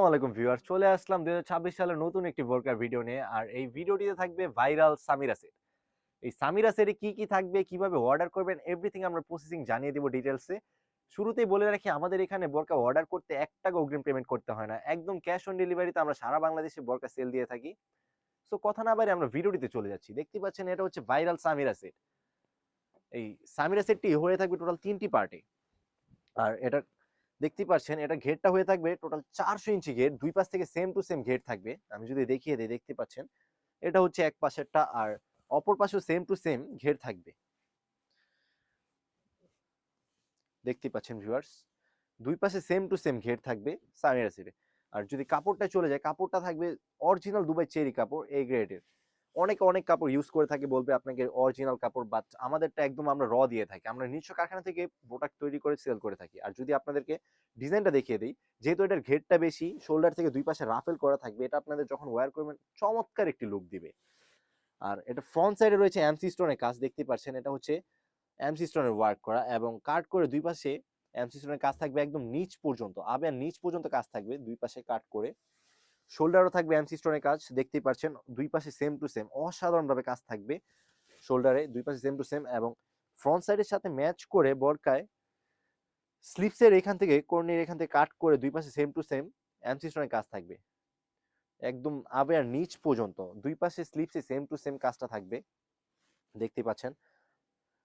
আসসালামাইকুম ভিউয়ার চলে আসলাম দুই সালের নতুন একটি বোরকার ভিডিও নিয়ে। আর এই ভিডিওটিতে থাকবে ভাইরাল সামিরাসের এই সামিরাসের কি কি থাকবে, কীভাবে অর্ডার করবেন এভরিথিং আমরা প্রসেসিং জানিয়ে দেবো ডিটেলসে শুরুতেই বলে রাখি, আমাদের এখানে বোরকা অর্ডার করতে এক টাকা অগ্রিম পেমেন্ট করতে হয় না। একদম ক্যাশ অন ডেলিভারিতে আমরা সারা বাংলাদেশে বোরকা সেল দিয়ে থাকি। সো কথা না বাইরে আমরা ভিডিওটিতে চলে যাচ্ছি। দেখতে পাচ্ছেন, এটা হচ্ছে ভাইরাল সামিরা সেট। এই সামিরা সেটটি হয়ে থাকবে টোটাল তিনটি পার্টে আর এটা দেখতে পাচ্ছেন এটা ঘেরটা হয়ে থাকবে টোটাল চারশো ইঞ্চি ঘের, দুই পাশ থেকে সেম টু সেম ঘের থাকবে। আমি যদি দেখিয়ে দিই, দেখতে পাচ্ছেন, এটা হচ্ছে এক পাশেরটা আর অপর পাশেও সেম টু সেম ঘের থাকবে। দেখতে পাচ্ছেন ভিউয়ার্স দুই পাশে সেম টু সেম ঘের থাকবে সামিরা সেটে আর যদি কাপড়টা চলে যায়, কাপড়টা থাকবে অরিজিনাল দুবাই চেরি কাপড় এই গ্রেডের অনেকে অনেক কাপড় ইউজ করে থাকে বলবে আপনাকে অরিজিনাল কাপড় বাট আমাদেরটা একদম আমরা র দিয়ে থাকি। আমরা নিজস্ব কারখানা থেকে প্রোডাক্ট তৈরি করে সেল করে থাকি। আর যদি আপনাদেরকে ডিজাইনটা দেখিয়ে দিই, যেহেতু এটার ঘেরটা বেশি শোল্ডার থেকে দুই পাশে রাফেল করা থাকবে, এটা আপনাদের যখন ওয়্যার করবেন, চমৎকার একটি লুক দিবে। আর এটা ফ্রন্ট সাইডে রয়েছে এমসি স্টোনের কাজ, দেখতে পাচ্ছেন, এটা হচ্ছে এমসি স্টোনের ওয়ার্ক করা এবং কাট করে দুই পাশে এমসি স্টোনের কাজ থাকবে একদম নিচ পর্যন্ত আবার নিচ পর্যন্ত কাজ থাকবে, দুই পাশে কাট করে শোল্ডারও থাকবে এমসি স্টোনের কাজ, দেখতেই পাচ্ছেন দুই পাশে সেম টু সেম অসাধারণভাবে কাজ থাকবে শোল্ডারে দুই পাশে সেম টু সেম এবং ফ্রন্ট সাইডের সাথে ম্যাচ করে বরকায় স্লিপসের এখান থেকে কর্নির এখান থেকে কাট করে দুই পাশে সেম টু সেম এমসি স্টোনের কাজ থাকবে। একদম আবে আর নিচ পর্যন্ত, দুই পাশে স্লিপসে সেম টু সেম কাজটা থাকবে, দেখতে পাচ্ছেন।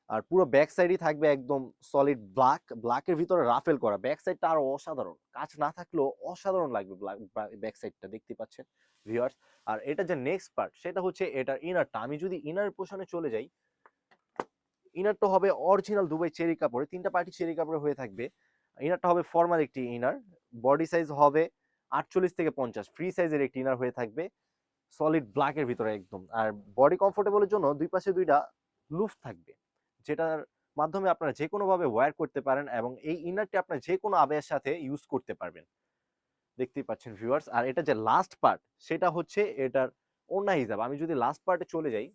আর পুরো ব্যাক সাইডই থাকবে একদম সলিড ব্ল্যাক ব্ল্যাকের ভিতরে রাফেল করা। ব্যাক সাইডটা আরও অসাধারণ। কাজ না থাকলেও অসাধারণ লাগবে ব্যাক সাইডটা দেখতে পাচ্ছেন ভিউয়ার্স আর এটা যে নেক্সট পার্ট সেটা হচ্ছে এটার ইনারটা আমি যদি ইনার পোশনে চলে যাই ইনারটা হবে অরিজিনাল দুবাই চেরি কাপড়ে, তিনটা পার্টি চেরি কাপড়ে হয়ে থাকবে। ইনারটা হবে ফর্মাল একটি ইনার বডি সাইজ হবে আটচল্লিশ থেকে পঞ্চাশ ফ্রি সাইজের একটি ইনার হয়ে থাকবে সলিড ব্ল্যাকের ভিতরে একদম। আর বডি কমফোর্টেবলের জন্য দুই পাশে দুইটা লুফ থাকবে। যেটার মাধ্যমে আপনারা যে কোনোভাবে ওয়্যার করতে পারেন এবং এই ইনারটি আপনার যে কোনো আবের সাথে ইউজ করতে পারবেন। দেখতেই পাচ্ছেন ভিউয়ার্স আর এটা যে লাস্ট পার্ট সেটা হচ্ছে এটার ওন্না হিসাব। আমি যদি লাস্ট পার্টে চলে যাই,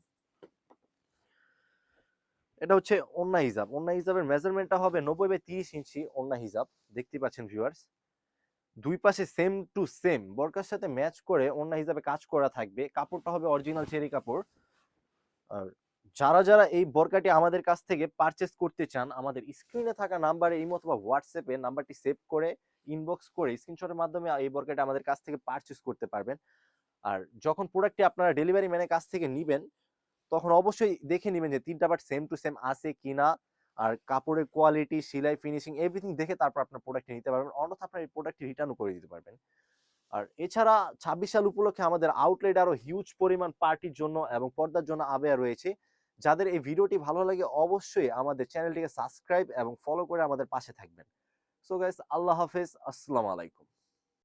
এটা হচ্ছে ওন্না হিসাব। ওন্না হিসাবের মেজারমেন্টটা হবে নব্বই বাই তিরিশ ইঞ্চি ওন্না হিসাব। দেখতে পাচ্ছেন ভিউয়ার্স দুই পাশে সেম টু সেম বরকার সাথে ম্যাচ করে ওন্না হিসাবে কাজ করা থাকবে। কাপড়টা হবে অরিজিনাল চেরি কাপড়, আর যারা যারা এই বোরকাটি আমাদের কাছ থেকে পারচেস করতে চান, আমাদের স্ক্রিনে থাকা নাম্বারে এই অথবা হোয়াটসঅ্যাপে নাম্বারটি সেভ করে ইনবক্স করে স্ক্রিনশটের মাধ্যমে এই বোরকাটি আমাদের কাছ থেকে পারচেস করতে পারবেন। আর যখন প্রোডাক্টটি আপনারা ডেলিভারি ম্যানের কাছ থেকে নেবেন, তখন অবশ্যই দেখে নেবেন যে তিনটা পার্ট সেম টু সেম আছে কিনা, আর কাপড়ের কোয়ালিটি সেলাই ফিনিশিং এভরিথিং দেখে তারপর আপনার প্রোডাক্টটি নিতে পারবেন। অন্যথা আপনার এই প্রোডাক্টটি রিটার্নও করে দিতে পারবেন। আর এছাড়া ছাব্বিশ সাল উপলক্ষে আমাদের আউটলেট আরও হিউজ পরিমাণ পার্টির জন্য এবং পর্দার জন্য আবেয়া রয়েছে। যাদের এই ভিডিওটি ভালো লাগে অবশ্যই আমাদের চ্যানেলটিকে সাবস্ক্রাইব এবং ফলো করে আমাদের পাশে থাকবেন। সো গাইস আল্লাহ হাফেজ, আসসালামু আলাইকুম।